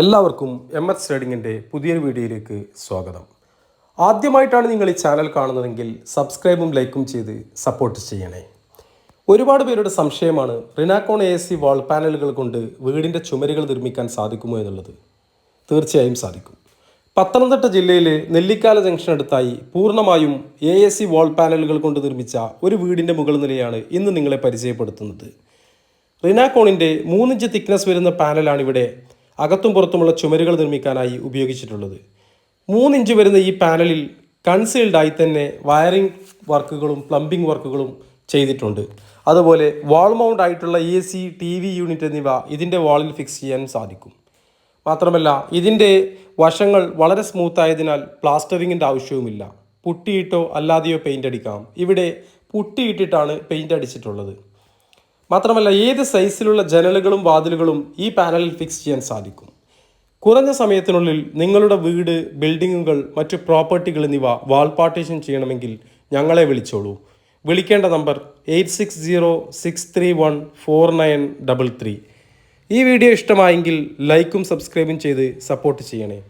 എല്ലാവർക്കും M S ട്രേഡിങ്ങിന്റെ പുതിയൊരു വീഡിയോയിലേക്ക് സ്വാഗതം. ആദ്യമായിട്ടാണ് നിങ്ങൾ ഈ ചാനൽ കാണുന്നതെങ്കിൽ സബ്സ്ക്രൈബും ലൈക്കും ചെയ്ത് സപ്പോർട്ട് ചെയ്യണേ. ഒരുപാട് പേരുടെ സംശയമാണ് റിനാക്കോൺ എ സി വാൾ പാനലുകൾ കൊണ്ട് വീടിന്റെ ചുമരുകൾ നിർമ്മിക്കാൻ സാധിക്കുമോ എന്നുള്ളത്. തീർച്ചയായും സാധിക്കും. പത്തനംതിട്ട ജില്ലയിലെ നെല്ലിക്കാല ജംഗ്ഷൻ അടുത്തായി പൂർണമായും എ എ സി വാൾ പാനലുകൾ കൊണ്ട് നിർമ്മിച്ച ഒരു വീടിന്റെ മുകൾ നിലയാണ് ഇന്ന് നിങ്ങളെ പരിചയപ്പെടുത്തുന്നത്. റിനാക്കോണിന്റെ മൂന്നിഞ്ച് തിക്നെസ് വരുന്ന പാനലാണ് ഇവിടെ അകത്തും പുറത്തുമുള്ള ചുമരുകൾ നിർമ്മിക്കാനായി ഉപയോഗിച്ചിട്ടുള്ളത്. മൂന്നിഞ്ച് വരുന്ന ഈ പാനലിൽ കൺസീൽഡായി തന്നെ വയറിംഗ് വർക്കുകളും പ്ലംബിംഗ് വർക്കുകളും ചെയ്തിട്ടുണ്ട്. അതുപോലെ വാൾ മൗണ്ട് ആയിട്ടുള്ള A C T V unit എന്നിവ ഇതിന്റെ വാളിൽ ഫിക്സ് ചെയ്യാൻ സാധിക്കും. മാത്രമല്ല ഇതിന്റെ വശങ്ങൾ വളരെ സ്മൂത്തായതിനാൽ പ്ലാസ്റ്ററിങ്ങിന്റെ ആവശ്യവുമില്ല. പുട്ടിയിട്ടോ അല്ലാതെയോ പെയിന്റ് അടിക്കാം. ഇവിടെ പുട്ടിയിട്ടിട്ടാണ് പെയിന്റ് അടിച്ചിട്ടുള്ളത്. മാത്രമല്ല ഏത് സൈസിലുള്ള ജനലുകളും വാതിലുകളും ഈ പാനലിൽ ഫിക്സ് ചെയ്യാൻ സാധിക്കും. കുറഞ്ഞ സമയത്തിനുള്ളിൽ നിങ്ങളുടെ വീട് ബിൽഡിങ്ങുകൾ മറ്റു പ്രോപ്പർട്ടികൾ എന്നിവ വാൾ പാർട്ടീഷൻ ചെയ്യണമെങ്കിൽ ഞങ്ങളെ വിളിച്ചോളൂ. വിളിക്കേണ്ട number eight six zero six three one four nine double three. ഈ വീഡിയോ ഇഷ്ടമായെങ്കിൽ ലൈക്കും സബ്സ്ക്രൈബും ചെയ്ത് സപ്പോർട്ട് ചെയ്യണേ.